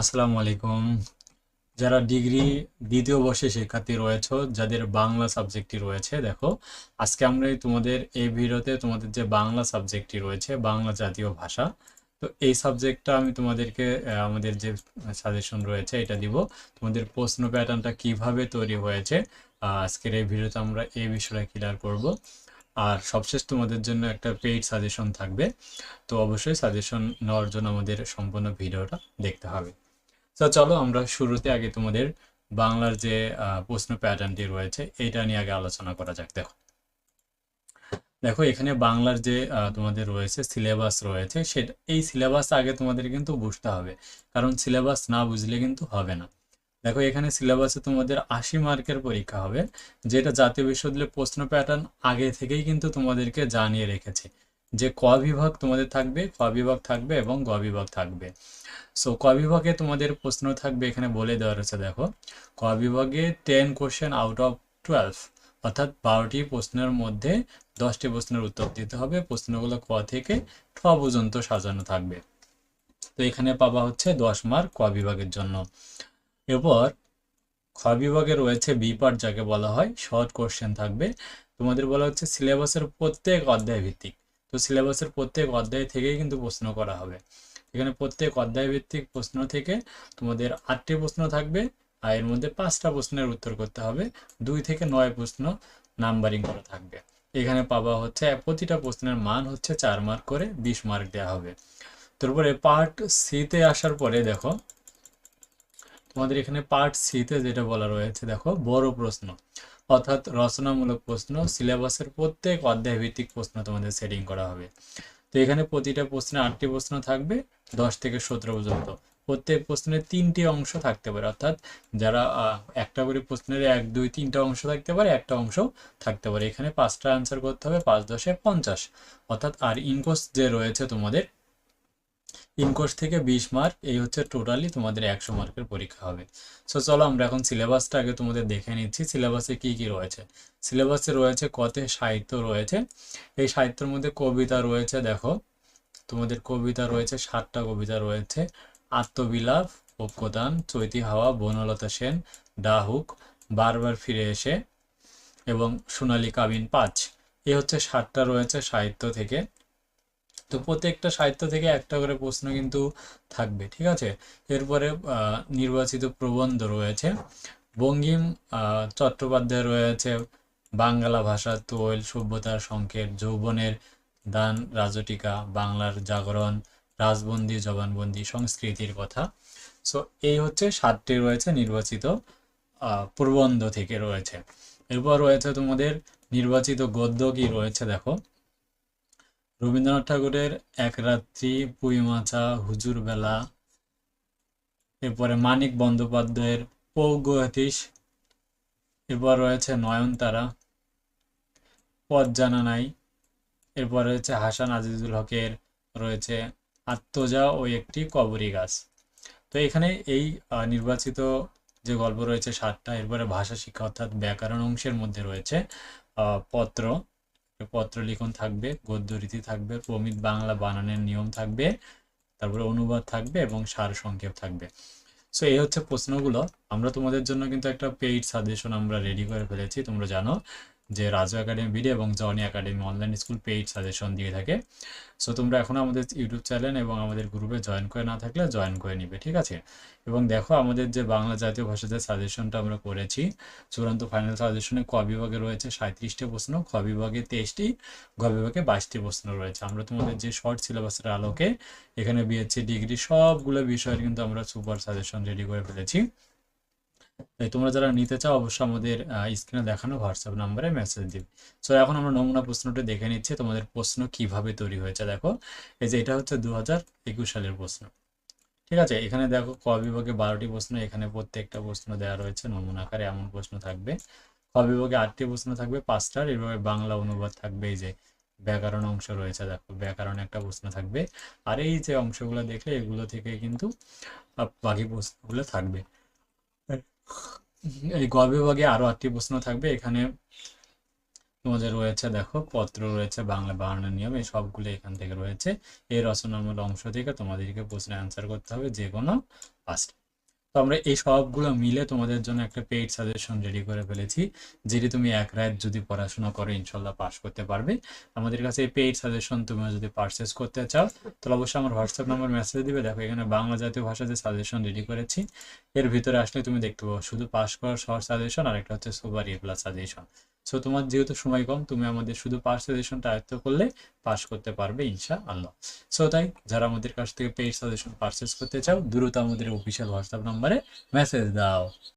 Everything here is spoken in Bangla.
আসসালামু আলাইকুম। যারা ডিগ্রি দ্বিতীয় বর্ষে শিক্ষার্থী রয়েছে, যাদের বাংলা সাবজেক্টটি রয়েছে, দেখো, আজকে আমরা তোমাদের এই ভিডিওতে তোমাদের যে বাংলা সাবজেক্টটি রয়েছে, বাংলা জাতীয় ভাষা, তো এই সাবজেক্টটা আমি তোমাদেরকে আমাদের যে সাজেশন রয়েছে, এটা দিব। তোমাদের প্রশ্ন প্যাটার্নটা কীভাবে তৈরি হয়েছে আজকের এই ভিডিওতে আমরা এই বিষয়টা ক্লিয়ার করব। আর সবশেষ তোমাদের জন্য একটা পেইড সাজেশন থাকবে, তো অবশ্যই সাজেশন নেওয়ার জন্য আমাদের সম্পূর্ণ ভিডিওটা দেখতে হবে। তো চলো আমরা শুরুতে আগে তোমাদের বাংলার যে প্রশ্ন প্যাটার্নটি রয়েছে এটা নিয়ে আগে আলোচনা করা যাক, দেখো। দেখো, এখানে বাংলার যে তোমাদের রয়েছে সিলেবাস রয়েছে, সেটা, এই সিলেবাস আগে তোমাদের কিন্তু বুঝতে হবে। কারণ সিলেবাস না বুঝলে কিন্তু হবে না। দেখো, এখানে সিলেবাসে তোমাদের আশি মার্কের পরীক্ষা হবে, যেটা জাতীয় বিশ্ববিদ্যালয়ের প্রশ্ন প্যাটার্ন আগে থেকেই কিন্তু তোমাদেরকে জানিয়ে রেখেছে। যে ক বিভাগ তোমাদের থাকবে খ বিভাগ থাকবে এবং গ বিভাগ থাকবে। সো ক বিভাগে তোমাদের প্রশ্ন থাকবে, এখানে বলে দেওয়া রয়েছে, দেখো। ক বিভাগে ten question out of twelve অর্থাৎ বারোটি প্রশ্নের মধ্যে দশটি প্রশ্নের উত্তর দিতে হবে। প্রশ্নগুলো ক থেকে ঠ পর্যন্ত সাজানো থাকবে। তো এখানে পাবা হচ্ছে দশ মার্ক ক বিভাগের জন্য। এরপর খ বিভাগে রয়েছে বি পার্ট যাকে বলা হয় শর্ট কোশ্চেন থাকবে। তোমাদের বলা হচ্ছে সিলেবাসের প্রত্যেক অধ্যায় ভিত্তিক। তো সিলেবাসের প্রত্যেক অধ্যায় থেকেই কিন্তু প্রশ্ন করা হবে। এখানে প্রত্যেক অধ্যায় ভিত্তিক প্রশ্ন থেকে তোমাদের আটটি প্রশ্ন থাকবে আর এর মধ্যে পাঁচটা প্রশ্নের উত্তর করতে হবে। দুই থেকে নয় প্রশ্ন নাম্বারিং করা থাকবে। এখানে পাওয়া হচ্ছে, প্রতিটা প্রশ্নের মান হচ্ছে চার মার্ক করে বিশ মার্ক দেওয়া হবে। তারপরে পার্ট সিতে আসার পরে দেখো, তোমাদের এখানে পার্ট সিতে যেটা বলা রয়েছে, দেখো, বড় প্রশ্ন। অর্থাৎ রচনামূলক প্রশ্ন, সিলেবাসের প্রত্যেক অধ্যায় ভিত্তিক প্রশ্ন তোমাদের সেটিং করা হবে। তো এখানে প্রতিটা প্রশ্নে আটটি প্রশ্ন থাকবে, দশ থেকে সতেরো পর্যন্ত। প্রত্যেক প্রশ্নের তিনটি অংশ থাকতে পারে, অর্থাৎ যারা একটা করে প্রশ্নের এক, দুই, তিনটা অংশ থাকতে পারে, একটা অংশ থাকতে পারে। এখানে পাঁচটা অ্যান্সার করতে হবে, পাঁচ দশে পঞ্চাশ। অর্থাৎ আর ইনকোর্স যে রয়েছে তোমাদের ইনকোর্স থেকে বিশ মার্ক এই হচ্ছে টোটালি তোমাদের একশো মার্কের পরীক্ষা হবে। সো চলো আমরা এখন সিলেবাসটা আগে তোমাদের দেখে নিচ্ছি সিলেবাসে কি কি রয়েছে। সিলেবাসে রয়েছে কতে সাহিত্য রয়েছে, এই সাহিত্যের মধ্যে কবিতা রয়েছে, দেখো। তোমাদের কবিতা রয়েছে ষাটটা কবিতা রয়েছে, আত্মবিলাপ, ঐক্যদান, চৈতি হাওয়া, বনলতা সেন, ডাহুক, বারবার ফিরে এসে, এবং সোনালী কাবিন পাঁচ। এই হচ্ছে ষাটটা রয়েছে সাহিত্য থেকে। তো প্রত্যেকটা সাহিত্য থেকে একটা করে প্রশ্ন কিন্তু থাকবে, ঠিক আছে? এরপরে নির্বাচিত প্রবন্ধ রয়েছে। বঙ্গিম চট্টোপাধ্যায় রয়েছে, বাংলা ভাষা, তৈল সভ্যতার সংকেত, যৌবনের দান, রাজটিকা, বাংলার জাগরণ, রাজবন্দি, জবানবন্দি, সংস্কৃতির কথা। সো এই হচ্ছে সাতটি রয়েছে নির্বাচিত প্রবন্ধ থেকে রয়েছে। এরপর রয়েছে তোমাদের নির্বাচিত গদ্য কি রয়েছে দেখো। রবীন্দ্রনাথ ঠাকুরের এক রাত্রি পুইমাচা হুজুর বেলা এরপরে মানিক বন্দ্যোপাধ্যায়ের পৌগতিস এরপর রয়েছে নয়নতারা, পথ জানা নাই, এরপর রয়েছে হাসান আজিজুল হকের রয়েছে আত্মজা ও একটি কবরী গাছ। তো এখানে এই নির্বাচিত যে গল্প রয়েছে সাতটা, এরপরে ভাষা শিক্ষা অর্থাৎ ব্যাকরণ অংশের মধ্যে রয়েছে পত্র। পত্র লিখন থাকবে গদ্য রীতি থাকবে, প্রমিত বাংলা বানানের নিয়ম থাকবে, তারপরে অনুবাদ থাকবে এবং সার সংক্ষেপ থাকবে। সো এই হচ্ছে প্রশ্নগুলো। আমরা তোমাদের জন্য কিন্তু একটা পেইড সাজেশন আমরা রেডি করে ফেলেছি, তোমরা জানো। যে রাজু একাডেমি ভিডিও এবং Johnny academy online school paid suggestion দিয়ে থাকে। সো তোমরা এখনও আমাদের ইউটিউব চ্যানেল এবং আমাদের গ্রুপে জয়েন করে না থাকলে জয়েন করে নিবে, ঠিক আছে? এবং দেখো, আমাদের যে বাংলা জাতীয় ভাষা যে সাজেশনটা আমরা করেছি, চূড়ান্ত ফাইনাল সাজেশনে ক বিভাগে রয়েছে সাঁত্রিশটি প্রশ্ন, খ বিভাগে তেইশটি, গ বিভাগে বাইশটি প্রশ্ন রয়েছে। আমরা তোমাদের যে শর্ট সিলেবাসের আলোকে এখানে বিএসসি ডিগ্রি সবগুলো বিষয়ের কিন্তু আমরা সুপার সাজেশন রেডি করে ফেলেছি। তাই তোমরা যারা নিতে চাও, অবশ্যই আমাদের স্ক্রিনে দেখানো হোয়াটসঅ্যাপ নাম্বারে মেসেজ দিবে সো এখন আমরা নমুনা প্রশ্নটা দেখে নিচ্ছি, তোমাদের প্রশ্ন কীভাবে তৈরি হয়েছে, দেখো। এই যে এটা হচ্ছে দু হাজার একুশ সালের প্রশ্ন। ঠিক আছে? এখানে দেখো, ক বিভাগে বারোটি প্রশ্ন, এখানে প্রত্যেকটা প্রশ্ন দেওয়া রয়েছে, নমুনা আকারে এমন প্রশ্ন থাকবে। খ বিভাগে আটটি প্রশ্ন থাকবে, পাঁচটার এভাবে বাংলা অনুবাদ থাকবে, এই যে ব্যাকরণ অংশ রয়েছে, দেখো, ব্যাকরণ একটা প্রশ্ন থাকবে। আর এই যে অংশগুলো দেখলে, এগুলো থেকে কিন্তু বাকি প্রশ্নগুলো থাকবে। এই গল্প বিভাগে আরও আটটি প্রশ্ন থাকবে। এখানে তোমাদের রয়েছে, দেখো, পত্র রয়েছে, বাংলা বানানোর নিয়ম, এই সবগুলো এখান থেকে রয়েছে। এই রচনামূল অংশ থেকে তোমাদেরকে প্রশ্নের অ্যান্সার করতে হবে যে কোনো পাঁচটা তো আমরা এই সবগুলো মিলে তোমাদের জন্য একটা পেইড সাজেশন রেডি করে ফেলেছি, যেটি তুমি এক রাত যদি পড়াশোনা করো, ইনশাল্লাহ পাস করতে পারবে। আমাদের কাছে এই পেইড সাজেশন তুমি যদি পারচেস করতে চাও, তাহলে অবশ্যই আমার হোয়াটসঅ্যাপ নাম্বার মেসেজ দিবে। দেখো, এখানে বাংলা জাতীয় ভাষাতে সাজেশন রেডি করেছি। এর ভিতরে আসলে তুমি দেখতে পাবো, শুধু পাস করার সহজ সাজেশন আর একটা হচ্ছে super A plus suggestion so তোমার যেহেতু সময় কম, তুমি আমাদের শুধু পাস সাজেশনটা আয়ত্ত করলে পাস করতে পারবে ইনশা আল্লাহ সো তাই যারা আমাদের কাছ থেকে পেইড সাজেশন পারচেস করতে চাও, দ্রুত আমাদের অফিসিয়াল হোয়াটসঅ্যাপ নাম্বারে মেসেজ দাও।